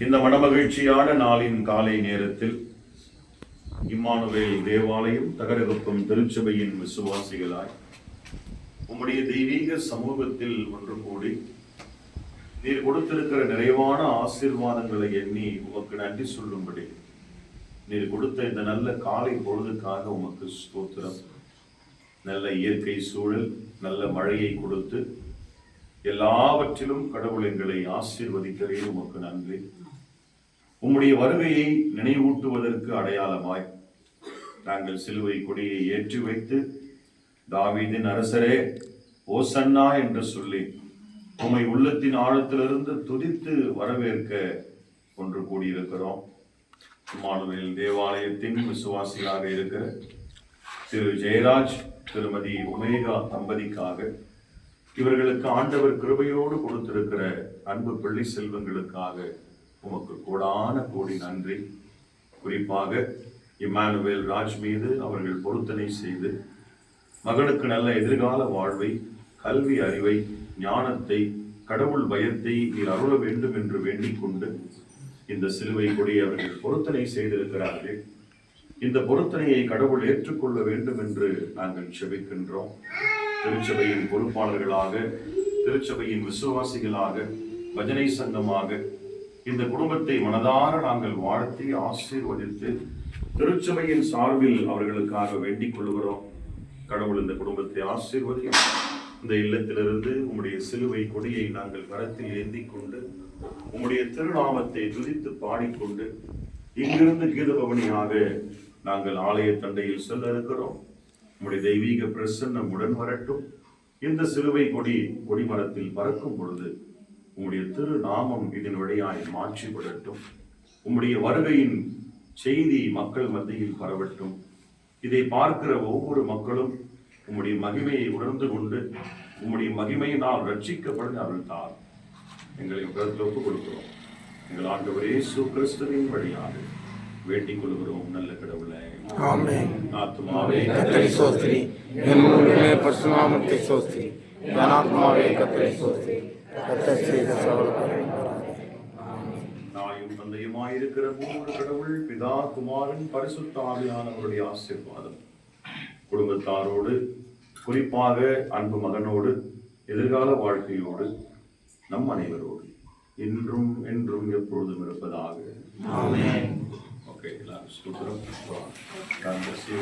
இந்த மனமகிழ்ச்சியான நாளின் காலை நேரத்தில் இம்மானுவேல் தேவாலயம் தகரகப்பம் திருச்சபையின் விசுவாசிகளாய் உம்முடைய தெய்வீக சமூகத்தில் ஒன்று கூடி நீர் கொடுத்திருக்கிற நிறைவான ஆசீர்வாதங்களை எண்ணி உமக்கு நன்றி சொல்லும்படி நீர் கொடுத்த இந்த நல்ல காலை பொழுதுக்காக உமக்கு ஸ்தோத்திரம். நல்ல இயற்கை சூழல் நல்ல மழையை கொடுத்து எல்லாவற்றிலும் கடவுள் எங்களை ஆசீர்வதிக்கிறேன். உமக்கு நன்றி. உம்முடைய வருகையை நினைவூட்டுவதற்கு அடையாளமாய் நாங்கள் சிலுவை கொடியை ஏற்றி வைத்து தாவீதின் அரசரே ஓசன்னா என்று சொல்லி உம்மை உள்ளத்தின் ஆழத்திலிருந்து துதித்து வரவேற்க ஒன்று கூடியிருக்கிறோம். இம்மானுவேல் தேவாலயத்தின் விசுவாசியாக இருக்கிற திரு ஜெயராஜ் திருமதி ஒமேகா தம்பதிக்காக இவர்களுக்கு ஆண்டவர் கிருபையோடு கொடுத்திருக்கிற அன்பு பிள்ளை செல்வங்களுக்காக உமக்கு கோடான கோடி நன்றி. குறிப்பாக இம்மானுவேல் ராஜ் மீது அவர்கள் பொருத்தனை செய்து மகனுக்கு நல்ல எதிர்கால வாழ்வை கல்வி அறிவை ஞானத்தை கடவுள் பயத்தை நீர் அருள வேண்டும் என்று வேண்டிக் கொண்டு இந்த சிலுவை கொடி அவர்கள் பொருத்தனை செய்திருக்கிறார்கள். இந்த பொருத்தனையை கடவுள் ஏற்றுக்கொள்ள வேண்டும் என்று நாங்கள் செபிக்கின்றோம். திருச்சபையின் பொறுப்பாளர்களாக திருச்சபையின் விசுவாசிகளாக பஜனை சங்கமாக இந்த குடும்பத்தை மனதார நாங்கள் வாழ்த்தி ஆசீர்வதித்து திருச்சபையின் சார்பில் அவர்களுக்காக வேண்டிக் கொள்கிறோம் கடவுள் இந்த குடும்பத்தை ஆசீர்வதி. இந்த இல்லத்திலிருந்து உம்முடைய சிலுவை கொடியை நாங்கள் கரத்தில் ஏந்தி கொண்டு உம்முடைய திருநாமத்தை துதித்து பாடிக்கொண்டு இங்கிருந்து கீதபவனியாக நாங்கள் ஆலய தண்டையில் செல்ல இருக்கிறோம். உம்முடைய தெய்வீக பிரசன்னம் உடன் வரட்டும். இந்த சிலுவை கொடி கொடிமரத்தில் பறக்கும் பொழுது உம்முடைய திரு நாமம் இதன் வழியாய் மாற்றிப்படட்டும் உம்முடைய வருகையின் செய்தி மக்கள் மத்தியில் பரவட்டும். இதை பார்க்கிற ஒவ்வொரு மக்களும் உம்முடைய மகிமையை உணர்ந்து கொண்டு உம்முடைய மகிமையினால் ரட்சிக்கப்படும் அருள் தார் எங்களை கருத்தில் ஒப்புக் கொடுக்கிறோம் எங்கள் ஆண்டவரே இயேசு கிறிஸ்துவின் வழியாக. வேண்டிக் கொள்கிறோம் நல்ல கடவுளை. ஆத்துமாவே கத்தரை சோஸ்திரி. என் முழுமே பரிசுநாமத்தை சோஸ்திரி. என் ஆத்மாவே கத்தரை சோஸ்திரி. கத்தர் செய்த சகல தந்தையுமாயிருக்கிற மூன்று கடவுள் பிதா குமாரன் பரிசுத்த ஆவியானவருடைய ஆசீர்வாதம். குடும்பத்தாரோடு குறிப்பாக அன்பு மகனோடு எதிர்கால வாழ்க்கையோடு நம் அனைவரோடு. இன்றும் என்றும் எப்பொழுதும் இருப்பதாக. স্তোত্রম कृत्वा कान्दस्य